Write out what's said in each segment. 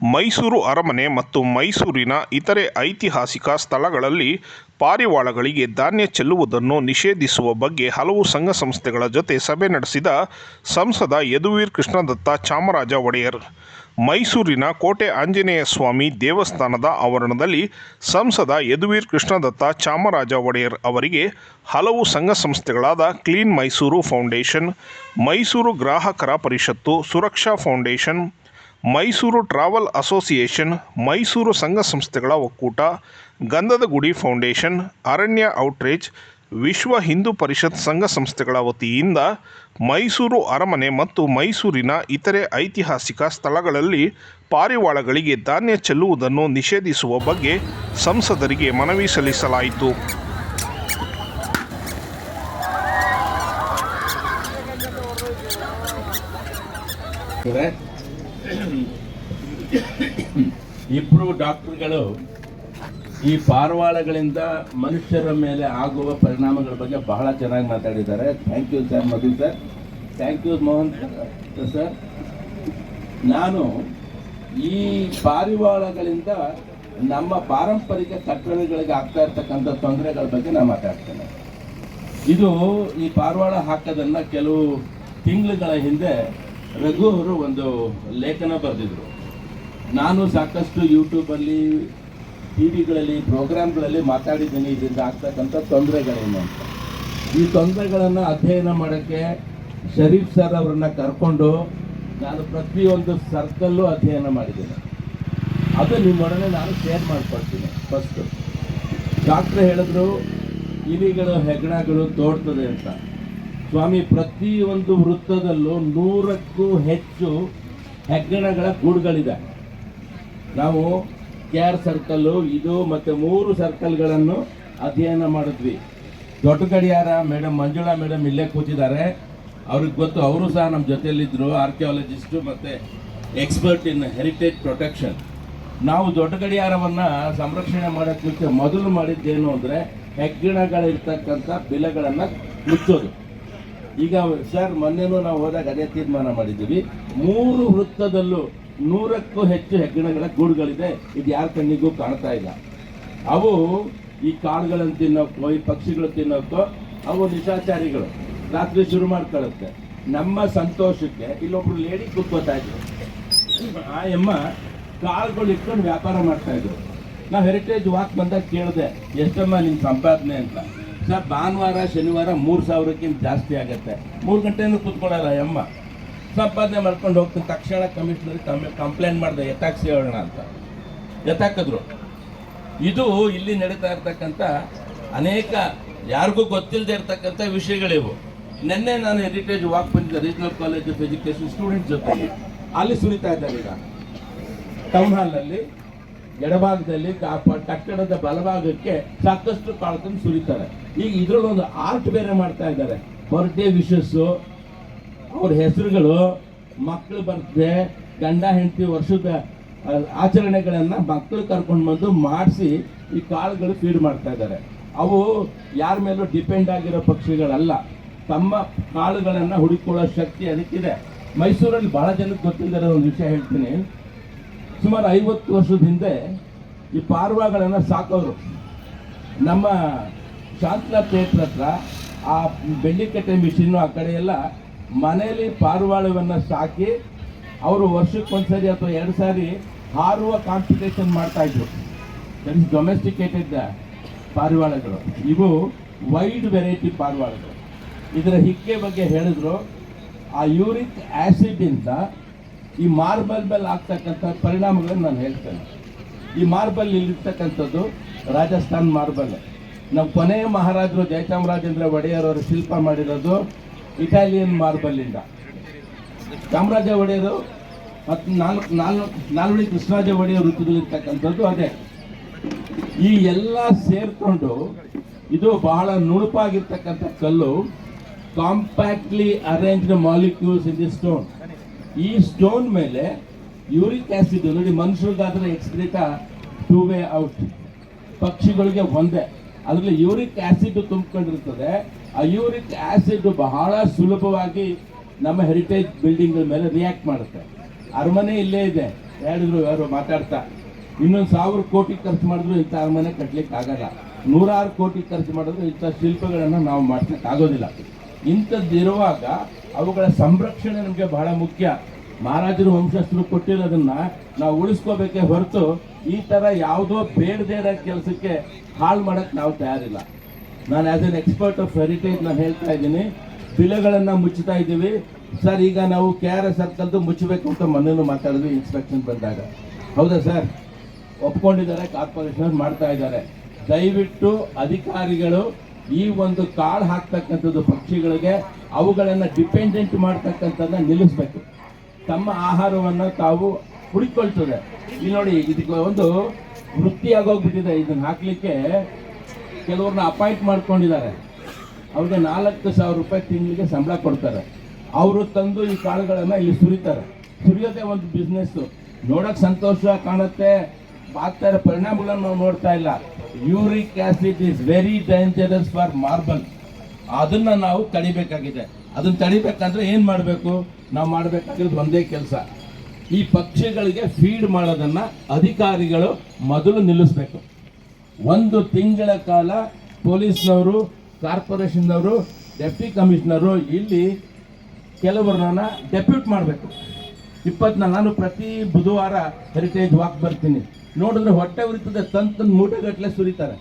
ಮೈಸೂರು ಅರಮನೆ ಮತ್ತು ಮೈಸೂರಿನ ಇತರೆ ಐತಿಹಾಸಿಕ ಸ್ಥಳಗಳಲ್ಲಿ ಪಾರಿವಾಳಗಳಿಗೆ ಧಾನ್ಯ ಚೆಲ್ಲುವುದನ್ನು ನಿಷೇಧಿಸುವ ಬಗ್ಗೆ ಹಲವು ಸಂಘ ಸಂಸ್ಥೆಗಳ ಜೊತೆ ಸಭೆ ನಡೆಸಿದ ಸಂಸದ ಯದುವೀರ್ ಕೃಷ್ಣದತ್ತ ಚಾಮರಾಜ ಒಡೆಯರ್. ಮೈಸೂರಿನ ಕೋಟೆ ಆಂಜನೇಯ ಸ್ವಾಮಿ ದೇವಸ್ಥಾನದ ಆವರಣದಲ್ಲಿ ಸಂಸದ ಯದುವೀರ್ ಕೃಷ್ಣದತ್ತ ಚಾಮರಾಜ ಒಡೆಯರ್ ಅವರಿಗೆ ಹಲವು ಸಂಘ ಸಂಸ್ಥೆಗಳಾದ ಕ್ಲೀನ್ ಮೈಸೂರು ಫೌಂಡೇಶನ್, ಮೈಸೂರು ಗ್ರಾಹಕರ ಪರಿಷತ್ತು, ಸುರಕ್ಷಾ foundation Mysuru travel association, Mysuru ಸಂಘ ಸಂಸ್ಥೆಗಳ ಒಕ್ಕೂಟ ಗಂಧದ ಗುಡಿ ಫೌಂಡೇಶನ್ ಅರಣ್ಯ ಔಟ್ರೀಚ್, ವಿಶ್ವ ಹಿಂದೂ ಪರಿಷತ್ ಸಂಘ ಸಂಸ್ಥೆಗಳ ವತಿಯಿಂದ ಮೈಸೂರು ಅರಮನೆ ಮತ್ತು ಮೈಸೂರಿನ ಇತರೆ ಐತಿಹಾಸಿಕ ಸ್ಥಳಗಳಲ್ಲಿ ಪಾರಿವಾಳಗಳಿಗೆ ಧಾನ್ಯ ಚೆಲ್ಲುವುದನ್ನು ನಿಷೇಧಿಸುವ ಬಗ್ಗೆ ಸಂಸದರಿಗೆ ಮನವಿ ಸಲ್ಲಿಸಲಾಯಿತು. ಇವ್ರೆ, ಇಬ್ರು ಡಾಕ್ಟರ್ಗಳು ಈ ಪಾರವಾಳಗಳಿಂದ ಮನುಷ್ಯರ ಮೇಲೆ ಆಗುವ ಪರಿಣಾಮಗಳ ಬಗ್ಗೆ ಬಹಳ ಚೆನ್ನಾಗಿ ಮಾತಾಡಿದ್ದಾರೆ. Thank you sir Madhu sir thank you Mohan sir ನಾನು ಈ ಪಾರಿವಾಳಗಳಿಂದ ನಮ್ಮ ಪಾರಂಪರಿಕ ಕಟ್ಟಡಗಳಿಗೆ ಆಗ್ತಾ ಇರ್ತಕ್ಕಂಥ ತೊಂದರೆಗಳ ಬಗ್ಗೆ ನಾನು ಮಾತಾಡ್ತೇನೆ. ಇದು ಈ ಪಾರವಾಳ ಹಾಕೋದನ್ನು ಕೆಲವು ತಿಂಗಳುಗಳ ಹಿಂದೆ ರಘು ಅವರು ಒಂದು ಲೇಖನ ಬರೆದಿದ್ರು. ನಾನು ಸಾಕಷ್ಟು ಯೂಟ್ಯೂಬಲ್ಲಿ ಟಿ ವಿಗಳಲ್ಲಿ ಪ್ರೋಗ್ರಾಮ್ಗಳಲ್ಲಿ ಮಾತಾಡಿದ್ದೀನಿ. ಇದರಿಂದ ಆಗ್ತಕ್ಕಂಥ ತೊಂದರೆಗಳೇನು ಅಂತ. ಈ ತೊಂದರೆಗಳನ್ನು ಅಧ್ಯಯನ ಮಾಡೋಕ್ಕೆ ಶರೀಫ್ ಸರ್ ಅವರನ್ನ ಕರ್ಕೊಂಡು ನಾನು ಪ್ರತಿಯೊಂದು ಸರ್ಕಲ್ಲು ಅಧ್ಯಯನ ಮಾಡಿದ್ದೇನೆ. ಅದು ನಿಮ್ಮೊಡನೆ ನಾನು ಶೇರ್ ಮಾಡ್ಕೊಳ್ತೀನಿ ಫಸ್ಟು ಡಾಕ್ಟ್ರ್ ಹೇಳಿದ್ರು ಇಲಿಗಳು ಹೆಗ್ಣಗಳು ತೋಡ್ತದೆ ಅಂತ. ಸ್ವಾಮಿ, ಪ್ರತಿಯೊಂದು ವೃತ್ತದಲ್ಲೂ ನೂರಕ್ಕೂ ಹೆಚ್ಚು ಹೆಗ್ಗಣಗಳ ಗೂಡುಗಳಿದೆ. ನಾವು ಕೆ ಆರ್ ಸರ್ಕಲ್ಲು ಇದು ಮತ್ತು ಮೂರು ಸರ್ಕಲ್ಗಳನ್ನು ಅಧ್ಯಯನ ಮಾಡಿದ್ವಿ. ದೊಡ್ಡ ಗಡಿಯಾರ ಮೇಡಮ್ ಮಂಜುಳಾ ಮೇಡಮ್ ಇಲ್ಲೇ ಕೂತಿದ್ದಾರೆ. ಅವ್ರಿಗೆ ಗೊತ್ತು, ಅವರು ಸಹ ನಮ್ಮ ಜೊತೆಯಲ್ಲಿದ್ದರು ಆರ್ಕಿಯಾಲಜಿಸ್ಟು ಮತ್ತು ಎಕ್ಸ್ಪರ್ಟ್ ಇನ್ ಹೆರಿಟೇಜ್ ಪ್ರೊಟೆಕ್ಷನ್ ನಾವು ದೊಡ್ಡ ಗಡಿಯಾರವನ್ನು ಸಂರಕ್ಷಣೆ ಮಾಡೋಕ್ಕೆ ಮೊದಲು ಮಾಡಿದ್ದೇನು ಅಂದರೆ ಹೆಗ್ಗಿಣಗಳಿರ್ತಕ್ಕಂಥ ಬಿಲಗಳನ್ನು ಮುಚ್ಚೋದು. ಈಗ ಸರ್, ಮೊನ್ನೆನೂ ನಾವು ಹೋದಾಗ ಅದೇ ತೀರ್ಮಾನ ಮಾಡಿದ್ದೀವಿ. ಮೂರು ವೃತ್ತದಲ್ಲೂ ನೂರಕ್ಕೂ ಹೆಚ್ಚು ಹೆಗ್ಗಣಗಳ ಗೂಡುಗಳಿದೆ. ಇದು ಯಾರ ಕಣ್ಣಿಗೂ ಕಾಣ್ತಾ ಇಲ್ಲ. ಅವು ಈ ಕಾಳುಗಳನ್ನು ತಿನ್ನೋಕ್ಕೋ ಈ ಪಕ್ಷಿಗಳು ತಿನ್ನೋಕ್ಕೋ ಅವು ನಿಶಾಚಾರಿಗಳು. ರಾತ್ರಿ ಶುರು ಮಾಡ್ಕೊಳ್ಳುತ್ತೆ ನಮ್ಮ ಸಂತೋಷಕ್ಕೆ ಇಲ್ಲೊಬ್ರು ಲೇಡಿ ಕೂತ್ಕೋತಾ ಇದ್ರು. ಆ ಎಮ್ಮ ಕಾಳುಗಳು ಇಟ್ಕೊಂಡು ವ್ಯಾಪಾರ ಮಾಡ್ತಾ ಇದ್ರು. ನಾವು ಹೆರಿಟೇಜ್ ವಾಕ್ ಬಂದಾಗ ಕೇಳಿದೆ, ಎಷ್ಟಮ್ಮ ನಿಮ್ಮ ಸಂಪಾದನೆ ಅಂತ? ಸರ್, ಭಾನುವಾರ, ಶನಿವಾರ ಮೂರು ಸಾವಿರಕ್ಕಿಂತ ಜಾಸ್ತಿ ಆಗುತ್ತೆ. ಮೂರು ಗಂಟೆನೂ ಕೂತ್ಕೊಳ್ಳಲ್ಲ ಅಮ್ಮ ಸಂಪಾದನೆ ಮಾಡ್ಕೊಂಡು ಹೋಗ್ತೀನಿ ತಕ್ಷಣ ಕಮಿಷನರ್ ಕಂಪ್ಲೇಂಟ್ ಮಾಡಿದೆ, ಎತ್ತಾಕ್ಸಿ ಹೇಳೋಣ ಅಂತ. ಎತ್ತಾಕಿದ್ರು. ಇದು ಇಲ್ಲಿ ನಡೀತಾ ಇರ್ತಕ್ಕಂಥ ಅನೇಕ ಯಾರಿಗೂ ಗೊತ್ತಿಲ್ಲದೆ ಇರ್ತಕ್ಕಂಥ ವಿಷಯಗಳಿವು. ನಿನ್ನೆ ನಾನು ಹೆರಿಟೇಜ್ ವಾಕ್ ಬಂದಿದ್ದೆ regional college of education student ಜೊತೆ ಅಲ್ಲಿ ಸುರಿತಾ ಇದ್ದಾರೆ ಈಗ. ಟೌನ್ ಹಾಲ್ನಲ್ಲಿ ಎಡಭಾಗದಲ್ಲಿ ಕಟ್ಟಡದ ಬಲಭಾಗಕ್ಕೆ ಸಾಕಷ್ಟು ಕಾಳ್ಕೊಂಡು ಸುರಿತಾರೆ. ಈಗ ಇದ್ರಲ್ಲಿ ಒಂದು ಆರ್ಟ್ ಬೇರೆ ಮಾಡ್ತಾ ಇದ್ದಾರೆ. ಬರ್ಡೇ ವಿಶಸ್ಸು ಅವ್ರ ಹೆಸರುಗಳು ಮಕ್ಕಳು ಬರ್ತದೆ ಗಂಡ, ಹೆಂಡತಿ ವರ್ಷದ ಆಚರಣೆಗಳನ್ನು ಮಕ್ಕಳು ಕರ್ಕೊಂಡು ಬಂದು ಮಾಡಿಸಿ ಈ ಕಾಳುಗಳು ಫೀಡ್ ಮಾಡ್ತಾ ಇದ್ದಾರೆ. ಅವು ಯಾರ ಮೇಲೂ ಡಿಪೆಂಡ್ ಆಗಿರೋ ಪಕ್ಷಿಗಳಲ್ಲ. ತಮ್ಮ ಕಾಳುಗಳನ್ನು ಹುಡುಕೊಳ್ಳೋ ಶಕ್ತಿ ಅದಕ್ಕಿದೆ. ಮೈಸೂರಲ್ಲಿ ಬಹಳ ಜನಕ್ಕೆ ಗೊತ್ತಿಲ್ಲದ ಒಂದು ವಿಷಯ ಹೇಳ್ತೀನಿ. ಸುಮಾರು ಐವತ್ತು ವರ್ಷದ ಹಿಂದೆ ಈ ಪಾರ್ವಾಗಳನ್ನು ಸಾಕೋರು. ನಮ್ಮ ಶಾಂತಲಾ ಥಿಯೇಟ್ರ್ ಹತ್ರ ಆ ಬೆಳ್ಳಿಕಟ್ಟೆ ಮಿಷಿನ್ನು ಆ ಕಡೆ ಎಲ್ಲ ಮನೆಯಲ್ಲಿ ಪಾರಿವಾಳವನ್ನು ಸಾಕಿ ಅವರು ವರ್ಷಕ್ಕೊಂದ್ಸರಿ ಅಥವಾ ಎರಡು ಸಾರಿ ಹಾರುವ ಕಾಂಪಿಟೇಷನ್ ಮಾಡ್ತಾ ಇದ್ರು. ದಟ್ ಇಸ್ ಡೊಮೆಸ್ಟಿಕೇಟೆಡ್ ಪಾರಿವಾಳಗಳು. ಇವು ವೈಡ್ ವೆರೈಟಿ ಪಾರಿವಾಳಗಳು. ಇದರ ಹಿಕ್ಕೆ ಬಗ್ಗೆ ಹೇಳಿದ್ರು. ಆ ಯೂರಿಕ್ ಆ್ಯಸಿಡಿಂದ ಈ ಮಾರ್ಬಲ್ ಮೇಲೆ ಆಗ್ತಕ್ಕಂಥ ಪರಿಣಾಮಗಳನ್ನು ನಾನು ಹೇಳ್ತೇನೆ. ಈ ಮಾರ್ಬಲ್ ಇಲ್ಲಿರ್ತಕ್ಕಂಥದ್ದು ರಾಜಸ್ಥಾನ್ ಮಾರ್ಬಲ್. ನಮ್ಮ ಕೊನೆಯ ಮಹಾರಾಜರು ಜಯಚಾಮರಾಜೇಂದ್ರ ಒಡೆಯರ್ ಅವರು ಶಿಲ್ಪ ಮಾಡಿರೋದು ಇಟಾಲಿಯನ್ ಮಾರ್ಬಲ್ಲಿಂದ ಚಾಮರಾಜ ಒಡೆಯರು ಮತ್ತು ನಾಲ್ಕು ನಾಲ್ಕು, ನಾಲ್ವಡಿ ಕೃಷ್ಣರಾಜ ಒಡೆಯರ್ ವೃತ್ತದಲ್ಲಿರ್ತಕ್ಕಂಥದ್ದು ಅದೇ. ಈ ಎಲ್ಲ ಸೇರ್ಕೊಂಡು ಇದು ಬಹಳ ನುಣುಪಾಗಿರ್ತಕ್ಕಂಥ ಕಲ್ಲು. Compactly arranged molecules in the stone ಈ ಸ್ಟೋನ್ ಮೇಲೆ ಯೂರಿಕ್ ಆಸಿಡ್, ನೋಡಿ, ಮನುಷ್ಯರಿಗಾದ್ರೆ ಎಕ್ಸ್ಕ್ರೀಟ ಟೂ ವೇ ಔಟ್ ಪಕ್ಷಿಗಳಿಗೆ ಒಂದೇ. ಅದರಲ್ಲಿ ಯೂರಿಕ್ ಆಸಿಡ್ ತುಂಬಿಕೊಂಡಿರ್ತದೆ. ಆ ಯೂರಿಕ್ ಆಸಿಡ್ ಬಹಳ ಸುಲಭವಾಗಿ ನಮ್ಮ ಹೆರಿಟೇಜ್ ಬಿಲ್ಡಿಂಗ್ ಮೇಲೆ ರಿಯಾಕ್ಟ್ ಮಾಡುತ್ತೆ. ಅರಮನೆ ಇಲ್ಲೇ ಇದೆ. ಹೇಳಿದ್ರು ಯಾರು ಮಾತಾಡ್ತಾ. ಇನ್ನೊಂದು ಸಾವಿರ ಕೋಟಿ ಖರ್ಚು ಮಾಡಿದ್ರು ಇಂಥ ಅರಮನೆ ಕಟ್ಲಿಕ್ಕೆ ಆಗಲ್ಲ. ನೂರಾರು ಕೋಟಿ ಖರ್ಚು ಮಾಡಿದ್ರು ಇಂಥ ಶಿಲ್ಪಗಳನ್ನು ನಾವು ಮಾಡ್ಲಿಕ್ಕೆ ಆಗೋದಿಲ್ಲ. ಇಂಥದ್ದಿರುವಾಗ ಅವುಗಳ ಸಂರಕ್ಷಣೆ ನಮಗೆ ಬಹಳ ಮುಖ್ಯ. ಮಹಾರಾಜರು ವಂಶಸ್ಥರು ಕೊಟ್ಟಿರೋದನ್ನ ನಾವು ಉಳಿಸ್ಕೋಬೇಕೇ ಹೊರತು ಈ ಥರ ಯಾವುದೋ ಬೇಡದೇ ಇರೋ ಕೆಲಸಕ್ಕೆ ಹಾಳು ಮಾಡೋಕ್ಕೆ ನಾವು ತಯಾರಿಲ್ಲ. ನಾನು as an expert of heritage ನಾನು ಹೇಳ್ತಾ ಇದ್ದೀನಿ. ಬಿಲೆಗಳನ್ನು ಮುಚ್ಚುತ್ತಾ ಇದ್ದೀವಿ. ಸರ್ ಈಗ ನಾವು ಕೆ ಆರ್ ಎಸ್ ಸರ್ಕಲ್ದು ಮುಚ್ಚಬೇಕು ಅಂತ ಮೊನ್ನೆನೂ ಮಾತಾಡಿದ್ವಿ ಇನ್ಸ್ಪೆಕ್ಷನ್ ಬಂದಾಗ. ಹೌದಾ ಸರ್ ಒಪ್ಕೊಂಡಿದ್ದಾರೆ ಕಾರ್ಪೊರೇಷನ್ ಮಾಡ್ತಾ ಇದ್ದಾರೆ. ದಯವಿಟ್ಟು ಅಧಿಕಾರಿಗಳು ಈ ಒಂದು ಕಾಳು ಹಾಕ್ತಕ್ಕಂಥದ್ದು ಪಕ್ಷಿಗಳಿಗೆ ಅವುಗಳನ್ನು ಡಿಪೆಂಡೆಂಟ್ ಮಾಡ್ತಕ್ಕಂಥದ್ದನ್ನ ನಿಲ್ಲಿಸ್ಬೇಕು. ತಮ್ಮ ಆಹಾರವನ್ನು ತಾವು ಹುಡುಕೊಳ್ತದೆ. ಇಲ್ಲಿ ನೋಡಿ, ಇದಕ್ಕೆ ಒಂದು ವೃತ್ತಿಯಾಗೋಗ್ಬಿಟ್ಟಿದೆ ಇದನ್ನು ಹಾಕ್ಲಿಕ್ಕೆ ಕೆಲವ್ರನ್ನ ಅಪಾಯಿಂಟ್ ಮಾಡ್ಕೊಂಡಿದ್ದಾರೆ. ಅವ್ರಿಗೆ ನಾಲ್ಕು ಸಾವಿರ ರೂಪಾಯಿ ತಿಂಗಳಿಗೆ ಸಂಬಳ ಕೊಡ್ತಾರೆ. ಅವರು ತಂದು ಈ ಕಾಳುಗಳನ್ನು ಇಲ್ಲಿ ಸುರಿತಾರೆ. ಸುರಿಯೋದೇ ಒಂದು ಬಿಸ್ನೆಸ್ಸು ನೋಡೋಕ್ಕೆ ಸಂತೋಷ ಕಾಣುತ್ತೆ. ಆಗ್ತಾ ಇರೋ ಪರಿಣಾಮಗಳನ್ನು ನಾವು ನೋಡ್ತಾ ಇಲ್ಲ. Uric acid is very dangerous for marble ಅದನ್ನ ನಾವು ತಡಿಬೇಕಾಗಿದೆ. ಅದನ್ನ ತಡಿಬೇಕಂದ್ರೆ ಏನು ಮಾಡಬೇಕು? ನಾವು ಮಾಡಬೇಕಾಗಿರೋದು ಒಂದೇ ಕೆಲಸ. ಈ ಪಕ್ಷಿಗಳಿಗೆ ಫೀಡ್ ಮಾಡೋದನ್ನ ಅಧಿಕಾರಿಗಳು ಮೊದಲು ನಿಲ್ಲಿಸ್ಬೇಕು. ಒಂದು ತಿಂಗಳ ಕಾಲ ಪೊಲೀಸ್ನವರು ಕಾರ್ಪೊರೇಷನ್ನವರು ಡೆಪ್ಟಿ ಕಮಿಷನರು ಇಲ್ಲಿ ಕೆಲವರನ್ನ ಡೆಪ್ಯೂಟ್ ಮಾಡಬೇಕು. ಇಪ್ಪತ್ನಾಲ್ಕು ನಾನು ಪ್ರತಿ ಬುಧವಾರ ಹೆರಿಟೇಜ್ ವಾಕ್ ಬರ್ತೀನಿ. ನೋಡಿದ್ರೆ ಹೊಟ್ಟೆ ಉರಿತದೆ, ತಂತ ಮೂಟೆಗಟ್ಟಲೆ ಸುರಿತಾರೆ.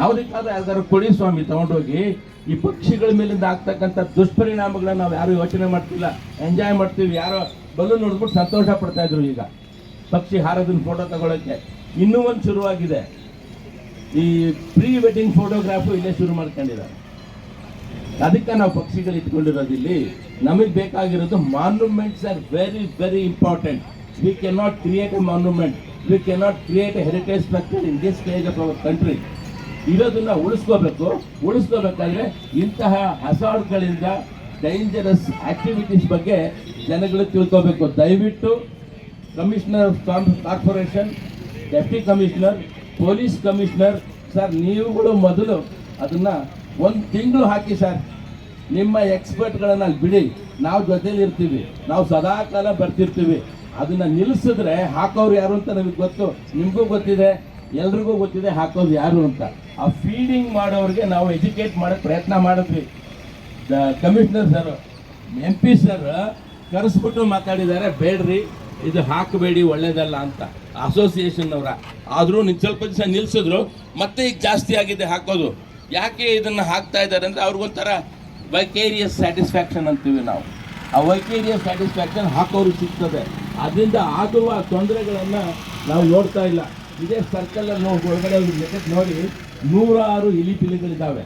ಯಾವುದಕ್ಕಾದ್ರೂ ಯಾವ್ದಾದ್ರು ಕೊಡಿ ಸ್ವಾಮಿ, ತಗೊಂಡೋಗಿ ಈ ಪಕ್ಷಿಗಳ ಮೇಲಿಂದ ಆಗ್ತಕ್ಕಂಥ ದುಷ್ಪರಿಣಾಮಗಳನ್ನ ನಾವು ಯಾರು ಯೋಚನೆ ಮಾಡ್ತಿಲ್ಲ. ಎಂಜಾಯ್ ಮಾಡ್ತೀವಿ. ಯಾರೋ ಬಲೂನ್ ನೋಡ್ಬಿಟ್ಟು ಸಂತೋಷ ಪಡ್ತಾ ಇದ್ರು ಈಗ. ಪಕ್ಷಿ ಹಾರೋದನ್ನ ಫೋಟೋ ತಗೊಳ್ಳೋಕ್ಕೆ ಇನ್ನೂ ಒಂದು ಶುರುವಾಗಿದೆ. ಈ ಪ್ರೀ ವೆಡ್ಡಿಂಗ್ ಫೋಟೋಗ್ರಾಫು ಇಲ್ಲೇ ಶುರು ಮಾಡ್ಕೊಂಡಿದ್ದಾರೆ. ಅದಕ್ಕೆ ನಾವು ಪಕ್ಷಿಗಳು ಇಟ್ಕೊಂಡಿರೋದು ಇಲ್ಲಿ. ನಮಗೆ ಬೇಕಾಗಿರೋದು monuments are very very important we can not create a monument we can not create a heritage structure in this stage of our country ಇರೋದನ್ನ ಉಳಿಸ್ಕೋಬೇಕು. ಉಳಿಸ್ಕೋಬೇಕಾದ್ರೆ ಇಂತಹ ಹಸಾಡ್ಗಳಿಂದ ಡೇಂಜರಸ್ ಆಕ್ಟಿವಿಟೀಸ್ ಬಗ್ಗೆ ಜನಗಳು ತಿಳ್ಕೋಬೇಕು. ದಯವಿಟ್ಟು commissioner corporation deputy commissioner police commissioner, sir, ನೀವುಗಳು ಮೊದಲು ಅದನ್ನ ಒಂದು ತಿಂಗಳು ಹಾಕಿ, ಸರ್. ನಿಮ್ಮ ಎಕ್ಸ್ಪರ್ಟ್ಗಳನ್ನು ಅಲ್ಲಿ ಬಿಡಿ. ನಾವು ಜೊತೆಲಿ ಇರ್ತೀವಿ. ನಾವು ಸದಾ ಕಾಲ ಬರ್ತಿರ್ತೀವಿ. ಅದನ್ನ ನಿಲ್ಲಿಸಿದ್ರೆ ಹಾಕೋರು ಯಾರು ಅಂತ ನಮಗೆ ಗೊತ್ತು. ನಿಮಗೂ ಗೊತ್ತಿದೆ, ಎಲ್ರಿಗೂ ಗೊತ್ತಿದೆ ಹಾಕೋದು ಯಾರು ಅಂತ. ಆ ಫೀಡಿಂಗ್ ಮಾಡೋರಿಗೆ ನಾವು ಎಜುಕೇಟ್ ಮಾಡೋಕ್ಕೆ ಪ್ರಯತ್ನ ಮಾಡಿದ್ವಿ. Commissioner sir M P sir ಕರೆಸ್ಬಿಟ್ಟು ಮಾತಾಡಿದ್ದಾರೆ, ಬೇಡ್ರಿ. ಇದು ಹಾಕಬೇಡಿ, ಒಳ್ಳೇದಲ್ಲ ಅಂತ ಅಸೋಸಿಯೇಷನ್ ಅವರ ಆದರೂ ನಿನ್ ಸ್ವಲ್ಪ ದಿವಸ ನಿಲ್ಸಿದ್ರು, ಮತ್ತೆ ಈಗ ಜಾಸ್ತಿ ಆಗಿದೆ ಹಾಕೋದು. ಯಾಕೆ ಇದನ್ನು ಹಾಕ್ತಾ ಇದ್ದಾರೆ ಅಂದರೆ ಅವ್ರಿಗೊಂಥರ ವೈಕೇರಿಯಸ್ ಸ್ಯಾಟಿಸ್ಫ್ಯಾಕ್ಷನ್ ಅಂತೀವಿ ನಾವು. ಆ ವೈಕೇರಿಯಸ್ ಸ್ಯಾಟಿಸ್ಫ್ಯಾಕ್ಷನ್ ಹಾಕೋರು ಸಿಗ್ತದೆ. ಅದರಿಂದ ಆಗುವ ತೊಂದರೆಗಳನ್ನು ನಾವು ನೋಡ್ತಾ ಇಲ್ಲ. ಇದೇ ಸರ್ಕಲಲ್ಲಿ ನೋಡಿ ಒಳಗಡೆ ಒಂದು ಲೆಕ್ಕ ನೋಡಿ, ನೂರಾರು ಇಲಿ ಪಿಲಿಗಳಿದ್ದಾವೆ.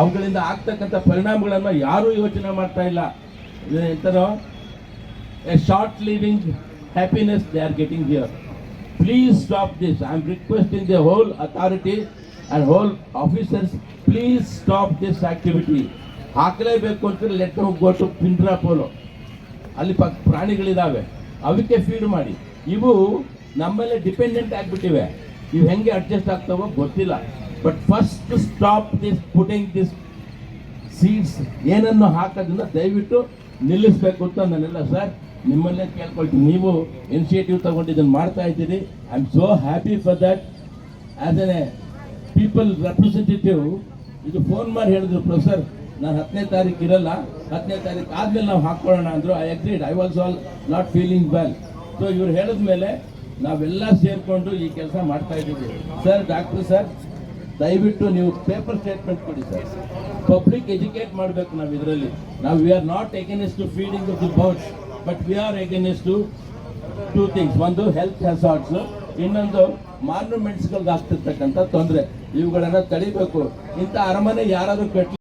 ಅವುಗಳಿಂದ ಆಗ್ತಕ್ಕಂಥ ಪರಿಣಾಮಗಳನ್ನು ಯಾರೂ ಯೋಚನೆ ಮಾಡ್ತಾ ಇಲ್ಲ. ಇದು ಎಂತಾರೋ a short living happiness they are here. Please please stop this am am the whole authority and whole officers please stop this activity ಹಾಕಲೇಬೇಕು ಅಂತ let go to pinjrapole ಅಲ್ಲಿ ಪಕ್ ಪ್ರಾಣಿಗಳಿದ್ದಾವೆ ಅವಕ್ಕೆ ಫೀಡ್ ಮಾಡಿ. ಇವು ನಮ್ಮಲ್ಲೇ ಡಿಪೆಂಡೆಂಟ್ ಆಗಿಬಿಟ್ಟಿವೆ. ಇವು ಹೆಂಗೆ ಅಡ್ಜಸ್ಟ್ ಆಗ್ತಾವೋ ಗೊತ್ತಿಲ್ಲ. But first stop this putting this seeds ಏನನ್ನು ಹಾಕೋದನ್ನ ದಯವಿಟ್ಟು ನಿಲ್ಲಿಸಬೇಕು ಅಂತ ನಾನೆಲ್ಲ ಸರ್ ನಿಮ್ಮನ್ನೇ ಕೇಳ್ಕೊಳ್ತೀನಿ. ನೀವು ಇನಿಷಿಯೇಟಿವ್ ತಗೊಂಡು ಇದನ್ನು ಮಾಡ್ತಾ ಇದ್ದೀರಿ. I am so happy for that as an a people representative ಇದು ಫೋನ್ ಮಾಡಿ ಹೇಳಿದ್ರು ಪ್ರೊಫೆಸರ್ ನಾನು ಹತ್ತನೇ ತಾರೀಕು ಇರಲ್ಲ. ಹತ್ತನೇ ತಾರೀಕು ಆದ್ಮೇಲೆ ನಾವು ಹಾಕೊಳ್ಳೋಣ ಅಂದರು. I agreed I was all not feeling well so ಇವ್ರು ಹೇಳಿದ ಮೇಲೆ ನಾವೆಲ್ಲ ಸೇರಿಕೊಂಡು ಈ ಕೆಲಸ ಮಾಡ್ತಾ ಇದ್ದೀವಿ. ಸರ್ ಡಾಕ್ಟರ್ ಸರ್ ದಯವಿಟ್ಟು ನೀವು ಪೇಪರ್ ಸ್ಟೇಟ್ಮೆಂಟ್ ಕೊಡಿ ಸರ್ ಪಬ್ಲಿಕ್ ಎಜುಕೇಟ್ ಮಾಡಬೇಕು ನಾವು ಇದರಲ್ಲಿ ನಾವು we are not against to feeding of the birds but we are against to things ಒಂದು ಹೆಲ್ತ್ ಹೆಸಾರ್ಟ್ಸ್ ಇನ್ನೊಂದು ಮಾನ್ಯುಮೆಂಟ್ಸ್ಗಳಿಗೆ ಆಗ್ತಿರ್ತಕ್ಕಂಥ ತೊಂದರೆ. ಇವುಗಳನ್ನ ತಡಿಬೇಕು. ಇಂಥ ಅರಮನೆ ಯಾರಾದ್ರೂ ಕಟ್ಲಿ